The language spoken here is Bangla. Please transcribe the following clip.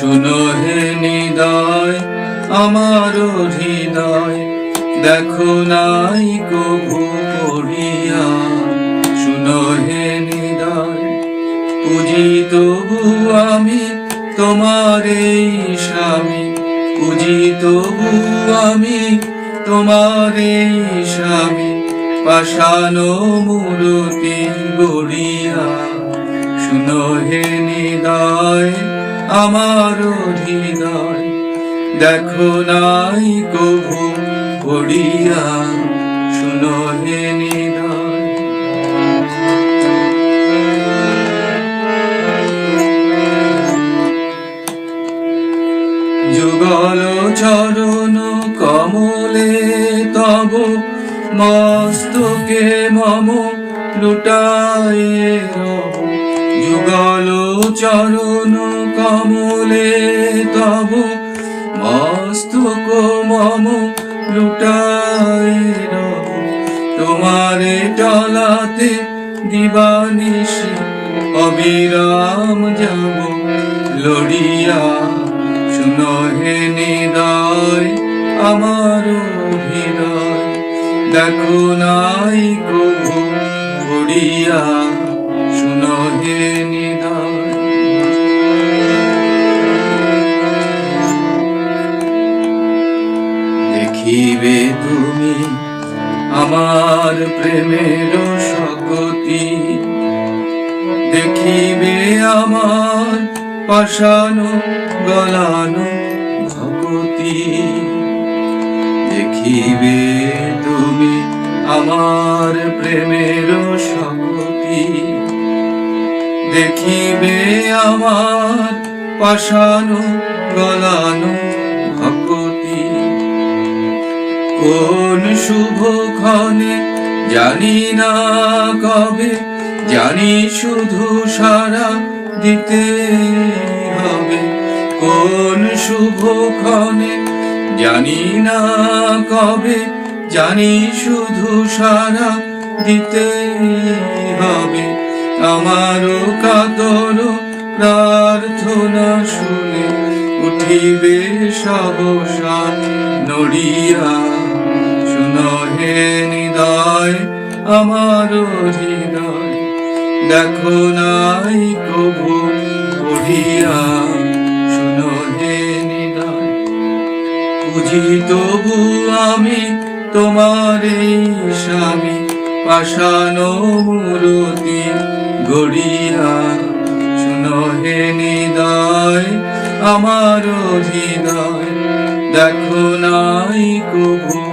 শুনো হে নিদয়, আমার হৃদয়। দেখো নাই কভু পড়িয়া। শুনো হে নিদয়, পুজি তবু আমি তোমার এই স্বামী। পুজি তবু আমি তোমার এই স্বামী। পাশানো মূরতি গড়িয়া। শুনো হে নিদয় আমার হৃদয়। দেখো নাই কভু পড়িয়া, শুনো হে নিদয় যুগল চরণ কমলে তব মস্তকে মম লুটায় যুগল চরণ কমলে তব মস্তক মম লুটায়ে তোমারে টলাতে দিবানিশি, অবিরাম যাব। লড়িয়া শুনো হে নিদয়, আমার হৃদয়। দেখো নাই কভু পড়িয়া শুনো হে আমার প্রেমের শকতি দেখিবে আমার পাশানো গলানো ভকতি দেখিবে তুমি আমার প্রেমের শকতি দেখিবে আমার পাশানো গলানো কোন শুভ ক্ষণে? জানি না কবে, জানি শুধু সারা দিতে হবে। কোন শুভ ক্ষণে? জানি না কবে, জানি শুধু সারা দিতে হবে। আমারও কাতর প্রার্থনা শুনে উঠিবে সহসা নড়িয়া হে নিদয়, আমার হৃদয়। দেখো নাই কভু পড়িয়া শুনো হে নিদয়। বুঝি তবু আমি তোমার স্বামী পাশানো মূরতি গড়িয়া। শুনো হে নিদয়, আমার হৃদয়, দেখো নাই পড়িয়া